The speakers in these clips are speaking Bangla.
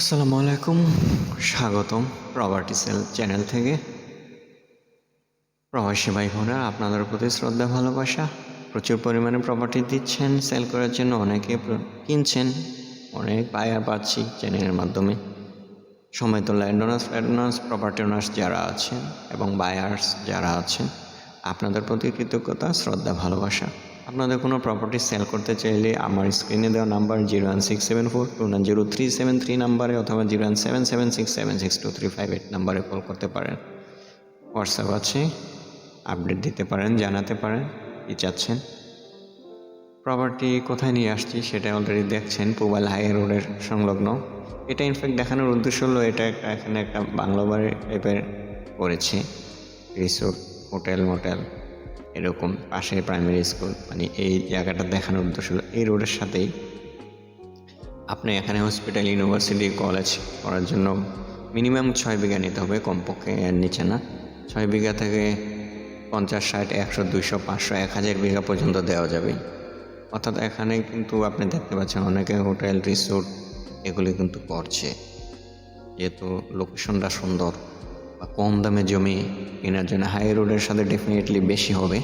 আসসালামু আলাইকুম। স্বাগতম প্রপার্টি সেল চ্যানেল থেকে। প্রবাসী ভাই বোনেরা আপনাদের প্রতি শ্রদ্ধা, ভালোবাসা, প্রচুর পরিমাণে প্রপার্টি দিচ্ছেন সেল করার জন্য অনেকে কিনছেন, অনেক বায়ার পাচ্ছি চ্যানেলের মাধ্যমে। সময় তো land owners owners property owners যারা আছেন এবং বায়ার্স যারা আছেন, আপনাদের প্রতি কৃতজ্ঞতা, শ্রদ্ধা, ভালোবাসা। আপনাদের কোনো প্রপার্টি সেল করতে চাইলে আমার স্ক্রিনে দেওয়া number zero one six seven four two nine zero three seven three নাম্বারে অথবা zero one seven seven six seven six two three five eight নাম্বারে কল করতে পারেন। হোয়াটসঅ্যাপ আছে আপডেট দিতে পারেন, জানাতে পারেন, কী চাচ্ছেন। প্রপার্টি কোথায় নিয়ে আসছি সেটা অলরেডি দেখছেন পুবাল হাই রোডের সংলগ্ন। এটা ইনফ্যাক্ট দেখানোর উদ্দেশ্য হলো এটা একটা, এখানে একটা বাংলো বাড়ি টাইপের করেছে। রিসোর্ট হোটেল মোটেল এরকম পাশে প্রাইমারি স্কুল মানে এই জায়গাটা দেখানোর উদ্দেশ্য হলো এই রোডের সাথেই আপনি এখানে হসপিটাল ইউনিভার্সিটি কলেজ করার জন্য মিনিমাম ছয় বিঘা নিতে হবে, কমপক্ষে এর নিচে না। ছয় বিঘা থেকে পঞ্চাশ, ষাট, একশো, দুইশো, পাঁচশো, এক হাজার বিঘা পর্যন্ত দেওয়া যাবে। অর্থাৎ এখানে কিন্তু আপনি দেখতে পাচ্ছেন অনেকে হোটেল রিসোর্ট এগুলি কিন্তু করছে। যেহেতু লোকেশনটা সুন্দর। বা কম দামে জমি কেনার জন্য হাই রোডের সাথে ডেফিনেটলি বেশি হবে।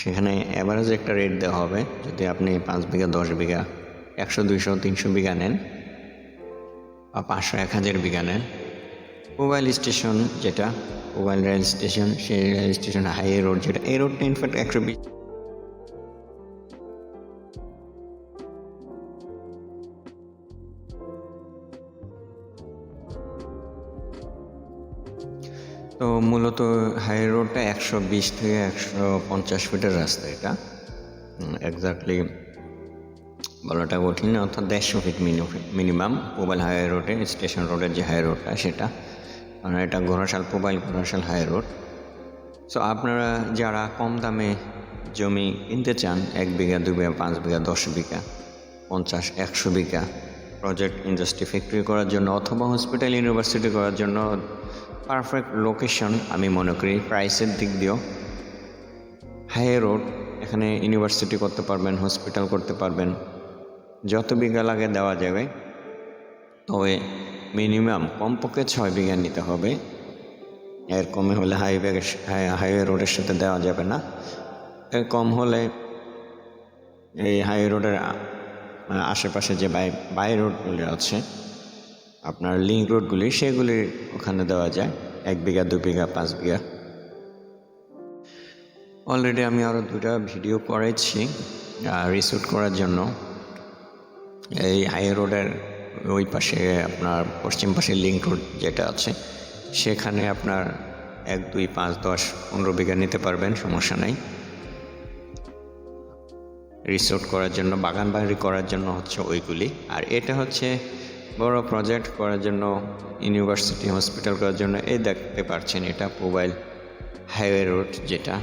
সেখানে অ্যাভারেজ একটা রেট দেওয়া হবে, যদি আপনি পাঁচ বিঘা, দশ বিঘা, একশো, দুইশো, তিনশো বিঘা নেন বা পাঁচশো, এক হাজার বিঘা নেন। মোবাইল স্টেশন যেটা মোবাইল রেল স্টেশন সেই রেল স্টেশন হাই রোড যেটা, এই রোডটা ইনফ্যাক্ট একশো বিশ তো মূলত হাই রোডটা একশো বিশ থেকে একশো পঞ্চাশ ফিটের রাস্তা এটা। এক্স্যাক্টলি বলাটা কঠিন অর্থাৎ দেড়শো ফিট মিনিমাম মোবাইল হাই রোডে স্টেশন রোডের যে হাই রোডটা সেটা। মানে এটা Ghorashal mobile Ghorashal high road so আপনারা যারা কম দামে জমি কিনতে চান, এক বিঘা দু বিঘা, পাঁচ বিঘা, দশ বিঘা, পঞ্চাশ, একশো বিঘা প্রজেক্ট ইন্ডাস্ট্রি ফ্যাক্টরি করার জন্য অথবা হসপিটাল ইউনিভার্সিটি করার জন্য পারফেক্ট লোকেশন আমি মনে করি প্রাইসের দিক দিয়েও। হাই রোড এখানে ইউনিভার্সিটি করতে পারবেন হসপিটাল করতে পারবেন। যত বিঘা লাগে দেওয়া যাবে। তবে মিনিমাম কমপক্ষে ছয় বিঘা নিতে হবে। এর কমে হলে হাইওয়ে হাইওয়ে রোডের সাথে দেওয়া যাবে না। এর কম হলে এই হাইওয়ে রোডের আশেপাশে যে বাই বাই রোডগুলি আছে আপনার লিঙ্ক রোডগুলি সেগুলি ওখানে দেওয়া যায়। এক বিঘা, দু বিঘা, পাঁচ বিঘা। অলরেডি আমি আরও দুটা ভিডিও করেছি রিসুট করার জন্য। এই হাই রোডের ওই পাশে আপনার পশ্চিম পাশে লিঙ্ক রোড যেটা আছে, সেখানে আপনার এক, দুই, পাঁচ, দশ, পনেরো বিঘা নিতে পারবেন, সমস্যা নাই। রিসোর্ট করার জন্য, বাগান বাড়ি করার জন্য হচ্ছে ওইগুলি। আর এটা হচ্ছে বড় প্রজেক্ট করার জন্য ইউনিভার্সিটি হসপিটাল করার জন্য এই দেখতে পাচ্ছেন এটা মোবাইল হাইওয়ে রোড যেটা।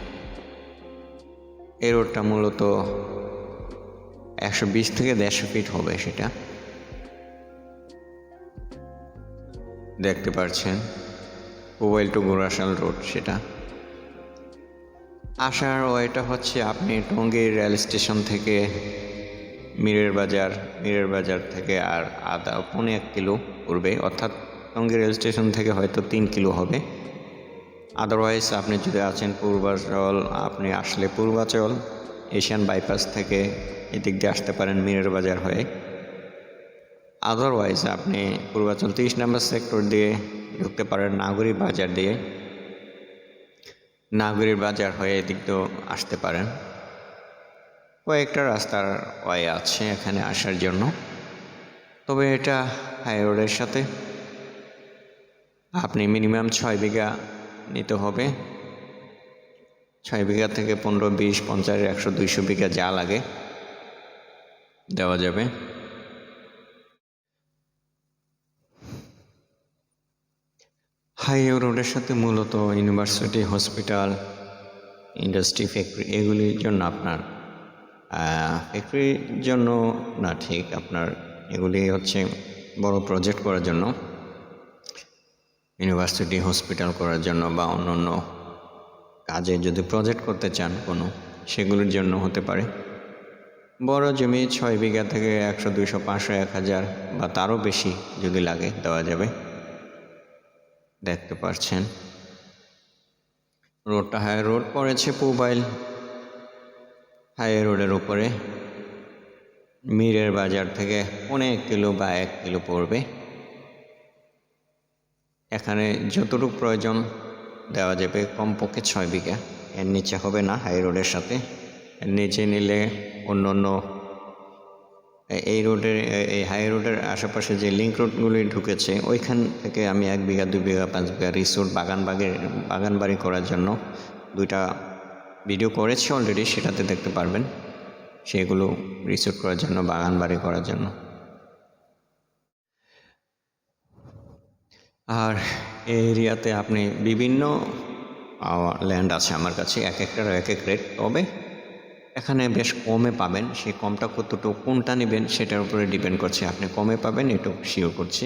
এই রোডটা মূলত একশো বিশ থেকে দেড়শো ফিট হবে সেটা। দেখতে পাচ্ছেন মোবাইল টু গোরাশাল রোড সেটা। আসার ওয়েটা হচ্ছে আপনি টঙ্গীর রেল স্টেশন থেকে মিরের বাজার মিরের বাজার থেকে আর আধা, পৌনে এক কিলো পড়বে। অর্থাৎ টঙ্গী রেল স্টেশন থেকে হয়তো তিন কিলো হবে। আদারওয়াইজ আপনি যদি আছেন পূর্বাচল, আপনি আসলে পূর্বাচল, এশিয়ান বাইপাস থেকে এদিক দিয়ে আসতে পারেন মিরের বাজার হয়ে। আদারওয়াইজ আপনি পূর্বাচল তিরিশ নম্বর সেক্টর দিয়ে ঢুকতে পারেন নাগরী বাজার দিয়ে। নাগরীর বাজার হয়ে এদিক দিয়েও আসতে পারেন। কয়েকটা রাস্তার ওয়ে আছে এখানে আসার জন্য। তবে এটা হাই রোডের সাথে। আপনি মিনিমাম ছয় বিঘা নিতে হবে। ছয় বিঘা থেকে পনেরো, বিশ, পঞ্চাশ, একশো, দুইশো বিঘা যা লাগে দেওয়া যাবে। হাইওয়ে রোডের সাথে মূলত ইউনিভার্সিটি, হসপিটাল, ইন্ডাস্ট্রি, ফ্যাক্টরি, এগুলির জন্য আপনার ফ্যাক্টরির জন্য না, ঠিক, আপনার এগুলি হচ্ছে বড় প্রজেক্ট করার জন্য ইউনিভার্সিটি হসপিটাল করার জন্য বা অন্য অন্য কাজে যদি প্রজেক্ট করতে চান কোনো, সেগুলির জন্য হতে পারে। বড় জমি ছয় বিঘা থেকে একশো দুইশো পাঁচশো এক হাজার বা তারও বেশি যদি লাগে দেওয়া যাবে। দেখতে পাচ্ছেন রোডটা হাই রোড পড়েছে পুবাইল। হাই রোডের উপরে। মিরের বাজার থেকে অনেক কিলো বা এক কিলো পড়বে। এখানে যতটুকু প্রয়োজন দেওয়া যাবে কমপক্ষে ছয় বিঘা। এর নিচে হবে না হাই রোডের সাথে। এর নিচে নিলে অন্য অন্য এই রোডের, এই হাই রোডের আশেপাশে যে লিঙ্ক রোডগুলি ঢুকেছে, ওইখান থেকে আমি এক বিঘা, দুই বিঘা, পাঁচ বিঘা রিসোর্ট বাগান বাগের বাগান বাড়ি করার জন্য দুইটা ভিডিও করেছি অলরেডি সেটাতে দেখতে পারবেন। সেগুলো রিসোর্ট করার জন্য, বাগান বাড়ি করার জন্য। আর এই এরিয়াতে আপনি বিভিন্ন ল্যান্ড আছে আমার কাছে, এক একটার এক এক রেট তবে এখানে বেশ কমে পাবেন। সেই কমটা কতটুকু, কোনটা নেবেন, সেটার উপরে ডিপেন্ড করছে। আপনি কমে পাবেন, এটুকু শিওর করছি।